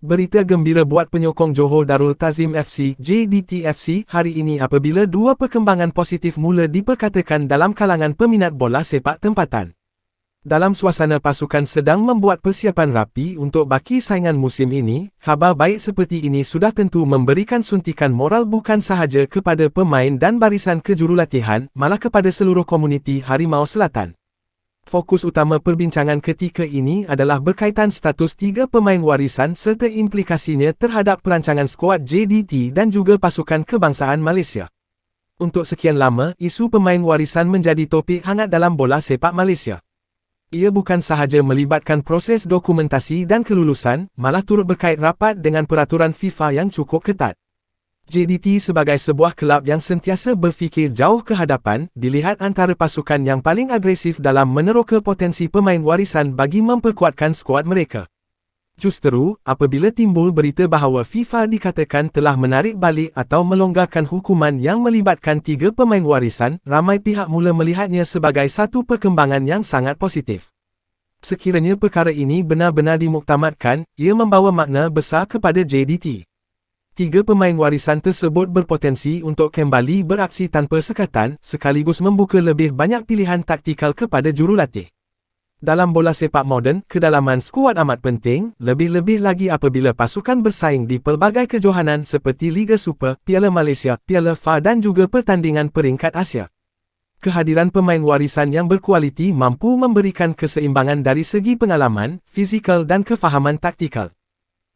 Berita gembira buat penyokong Johor Darul Tazim FC JDT FC hari ini apabila dua perkembangan positif mula diperkatakan dalam kalangan peminat bola sepak tempatan. Dalam suasana pasukan sedang membuat persiapan rapi untuk baki saingan musim ini, khabar baik seperti ini sudah tentu memberikan suntikan moral bukan sahaja kepada pemain dan barisan kejurulatihan, malah kepada seluruh komuniti Harimau Selatan. Fokus utama perbincangan ketika ini adalah berkaitan status tiga pemain warisan serta implikasinya terhadap perancangan skuad JDT dan juga pasukan kebangsaan Malaysia. Untuk sekian lama, isu pemain warisan menjadi topik hangat dalam bola sepak Malaysia. Ia bukan sahaja melibatkan proses dokumentasi dan kelulusan, malah turut berkait rapat dengan peraturan FIFA yang cukup ketat. JDT sebagai sebuah kelab yang sentiasa berfikir jauh ke hadapan, dilihat antara pasukan yang paling agresif dalam meneroka potensi pemain warisan bagi memperkuatkan skuad mereka. Justeru, apabila timbul berita bahawa FIFA dikatakan telah menarik balik atau melonggarkan hukuman yang melibatkan tiga pemain warisan, ramai pihak mula melihatnya sebagai satu perkembangan yang sangat positif. Sekiranya perkara ini benar-benar dimuktamadkan, ia membawa makna besar kepada JDT. Tiga pemain warisan tersebut berpotensi untuk kembali beraksi tanpa sekatan sekaligus membuka lebih banyak pilihan taktikal kepada jurulatih. Dalam bola sepak moden, kedalaman skuad amat penting, lebih-lebih lagi apabila pasukan bersaing di pelbagai kejohanan seperti Liga Super, Piala Malaysia, Piala FA dan juga pertandingan peringkat Asia. Kehadiran pemain warisan yang berkualiti mampu memberikan keseimbangan dari segi pengalaman, fizikal dan kefahaman taktikal.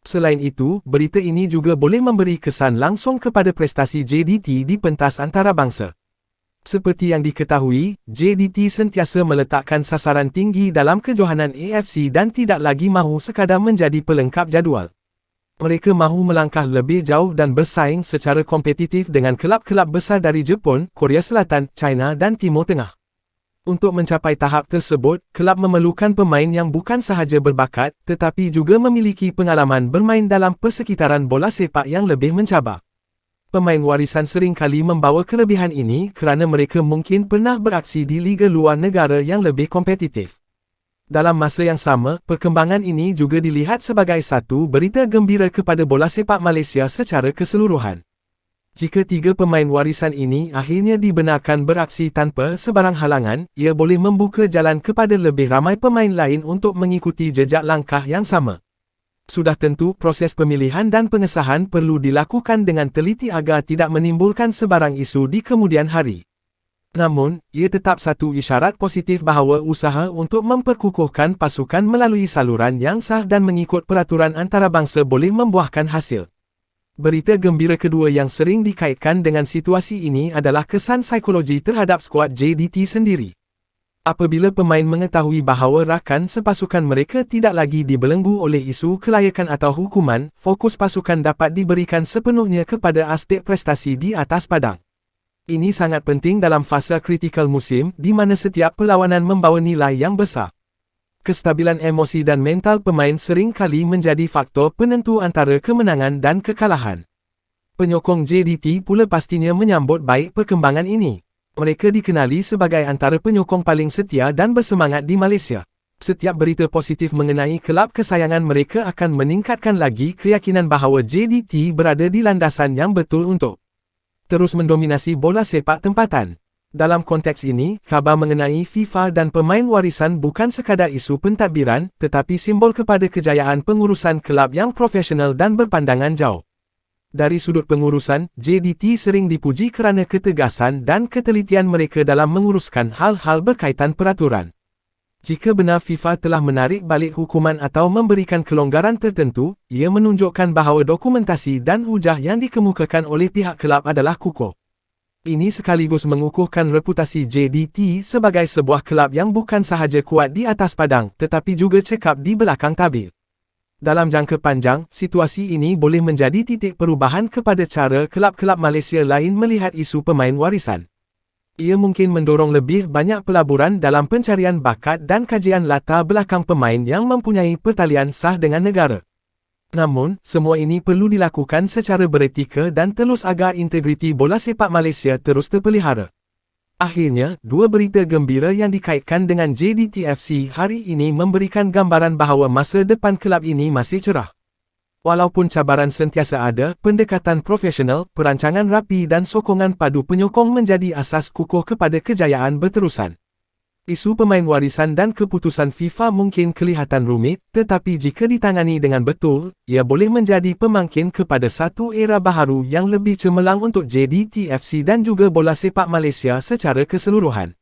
Selain itu, berita ini juga boleh memberi kesan langsung kepada prestasi JDT di pentas antarabangsa. Seperti yang diketahui, JDT sentiasa meletakkan sasaran tinggi dalam kejohanan AFC dan tidak lagi mahu sekadar menjadi pelengkap jadual. Mereka mahu melangkah lebih jauh dan bersaing secara kompetitif dengan kelab-kelab besar dari Jepun, Korea Selatan, China dan Timur Tengah. Untuk mencapai tahap tersebut, kelab memerlukan pemain yang bukan sahaja berbakat, tetapi juga memiliki pengalaman bermain dalam persekitaran bola sepak yang lebih mencabar. Pemain warisan sering kali membawa kelebihan ini kerana mereka mungkin pernah beraksi di liga luar negara yang lebih kompetitif. Dalam masa yang sama, perkembangan ini juga dilihat sebagai satu berita gembira kepada bola sepak Malaysia secara keseluruhan. Jika tiga pemain warisan ini akhirnya dibenarkan beraksi tanpa sebarang halangan, ia boleh membuka jalan kepada lebih ramai pemain lain untuk mengikuti jejak langkah yang sama. Sudah tentu proses pemilihan dan pengesahan perlu dilakukan dengan teliti agar tidak menimbulkan sebarang isu di kemudian hari. Namun, ia tetap satu isyarat positif bahawa usaha untuk memperkukuhkan pasukan melalui saluran yang sah dan mengikut peraturan antarabangsa boleh membuahkan hasil. Berita gembira kedua yang sering dikaitkan dengan situasi ini adalah kesan psikologi terhadap skuad JDT sendiri. Apabila pemain mengetahui bahawa rakan sepasukan mereka tidak lagi dibelenggu oleh isu kelayakan atau hukuman, fokus pasukan dapat diberikan sepenuhnya kepada aspek prestasi di atas padang. Ini sangat penting dalam fasa kritikal musim di mana setiap perlawanan membawa nilai yang besar kestabilan emosi dan mental pemain sering kali menjadi faktor penentu antara kemenangan dan kekalahan. Penyokong JDT pula pastinya menyambut baik perkembangan ini. Mereka dikenali sebagai antara penyokong paling setia dan bersemangat di Malaysia. Setiap berita positif mengenai kelab kesayangan mereka akan meningkatkan lagi keyakinan bahawa JDT berada di landasan yang betul untuk terus mendominasi bola sepak tempatan. Dalam konteks ini, khabar mengenai FIFA dan pemain warisan bukan sekadar isu pentadbiran, tetapi simbol kepada kejayaan pengurusan kelab yang profesional dan berpandangan jauh. Dari sudut pengurusan, JDT sering dipuji kerana ketegasan dan ketelitian mereka dalam menguruskan hal-hal berkaitan peraturan. Jika benar FIFA telah menarik balik hukuman atau memberikan kelonggaran tertentu, ia menunjukkan bahawa dokumentasi dan hujah yang dikemukakan oleh pihak kelab adalah kukuh. Ini sekaligus mengukuhkan reputasi JDT sebagai sebuah kelab yang bukan sahaja kuat di atas padang tetapi juga cekap di belakang tabir. Dalam jangka panjang, situasi ini boleh menjadi titik perubahan kepada cara kelab-kelab Malaysia lain melihat isu pemain warisan. Ia mungkin mendorong lebih banyak pelaburan dalam pencarian bakat dan kajian latar belakang pemain yang mempunyai pertalian sah dengan negara. Namun, semua ini perlu dilakukan secara beretika dan telus agar integriti bola sepak Malaysia terus terpelihara. Akhirnya, dua berita gembira yang dikaitkan dengan JDTFC hari ini memberikan gambaran bahawa masa depan kelab ini masih cerah. Walaupun cabaran sentiasa ada, pendekatan profesional, perancangan rapi dan sokongan padu penyokong menjadi asas kukuh kepada kejayaan berterusan. Isu pemain warisan dan keputusan FIFA mungkin kelihatan rumit, tetapi jika ditangani dengan betul, ia boleh menjadi pemangkin kepada satu era baharu yang lebih cemerlang untuk JDTFC dan juga bola sepak Malaysia secara keseluruhan.